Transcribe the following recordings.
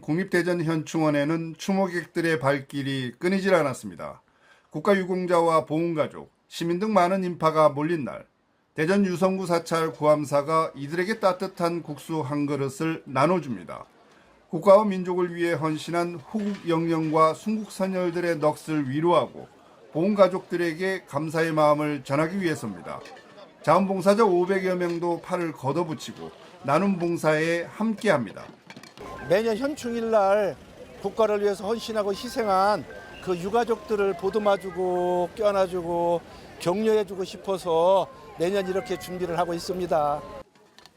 국립대전 현충원에는 추모객들의 발길이 끊이질 않았습니다. 국가유공자와 보훈가족, 시민 등 많은 인파가 몰린 날, 대전 유성구 사찰 구함사가 이들에게 따뜻한 국수 한 그릇을 나눠줍니다. 국가와 민족을 위해 헌신한 호국 영령과 순국 선열들의 넋을 위로하고 보훈 가족들에게 감사의 마음을 전하기 위해서입니다. 자원봉사자 500여 명도 팔을 걷어붙이고 나눔 봉사에 함께합니다. 매년 현충일 날 국가를 위해서 헌신하고 희생한 그 유가족들을 보듬어주고 껴안아주고 격려해주고 싶어서 매년 이렇게 준비를 하고 있습니다.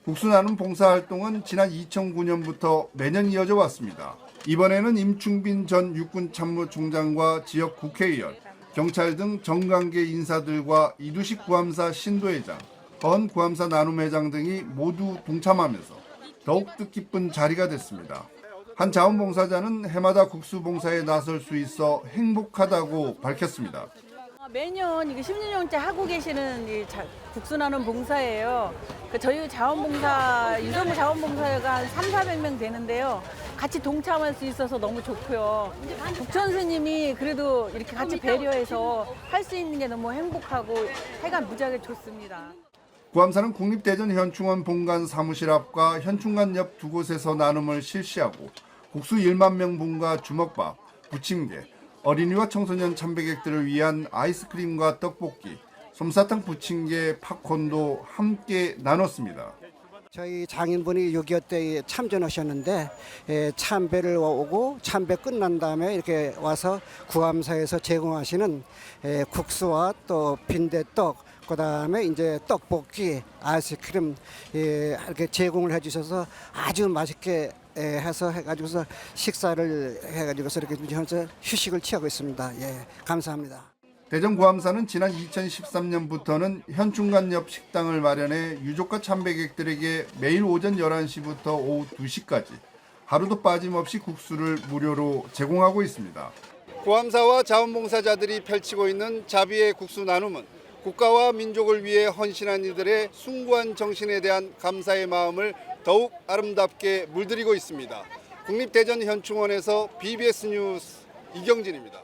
국수 나눔 봉사 활동은 지난 2009년부터 매년 이어져 왔습니다. 이번에는 임충빈 전 육군 참모총장과 지역 국회의원, 경찰 등 정관계 인사들과 이두식 구함사 신도회장, 헌 구함사 나눔회장 등이 모두 동참하면서 더욱 뜻깊은 자리가 됐습니다. 한 자원봉사자는 해마다 국수 봉사에 나설 수 있어 행복하다고 밝혔습니다. 아, 매년 이게 16년째 하고 계시는 이 자- 국수 나눔 봉사예요. 그 저희 자원봉사, 유성구 자원봉사가 한 3, 400명 되는데요. 같이 동참할 수 있어서 너무 좋고요. 국천 스님이 그래도 이렇게 같이 배려해서 할 수 있는 게 너무 행복하고 해가 무지하게 좋습니다. 구암사는 국립대전 현충원 본관 사무실 앞과 현충관 옆 두 곳에서 나눔을 실시하고 국수 1만 명분과 주먹밥, 부침개, 어린이와 청소년 참배객들을 위한 아이스크림과 떡볶이, 솜사탕 부침개, 팝콘도 함께 나눴습니다. 저희 장인분이 6.25 때 참전하셨는데 예, 참배를 오고 참배 끝난 다음에 이렇게 와서 구암사에서 제공하시는 예, 국수와 또 빈대떡 그다음에 이제 떡볶이 아이스크림 예, 이렇게 제공을 해주셔서 아주 맛있게 예, 해서 해가지고서 식사를 해가지고서 이렇게 현재 휴식을 취하고 있습니다. 예, 감사합니다. 대전 구암사는 지난 2013년부터는 현충관 옆 식당을 마련해 유족과 참배객들에게 매일 오전 11시부터 오후 2시까지 하루도 빠짐없이 국수를 무료로 제공하고 있습니다. 구암사와 자원봉사자들이 펼치고 있는 자비의 국수 나눔은 국가와 민족을 위해 헌신한 이들의 숭고한 정신에 대한 감사의 마음을 더욱 아름답게 물들이고 있습니다. 국립대전 현충원에서 BBS 뉴스 이경진입니다.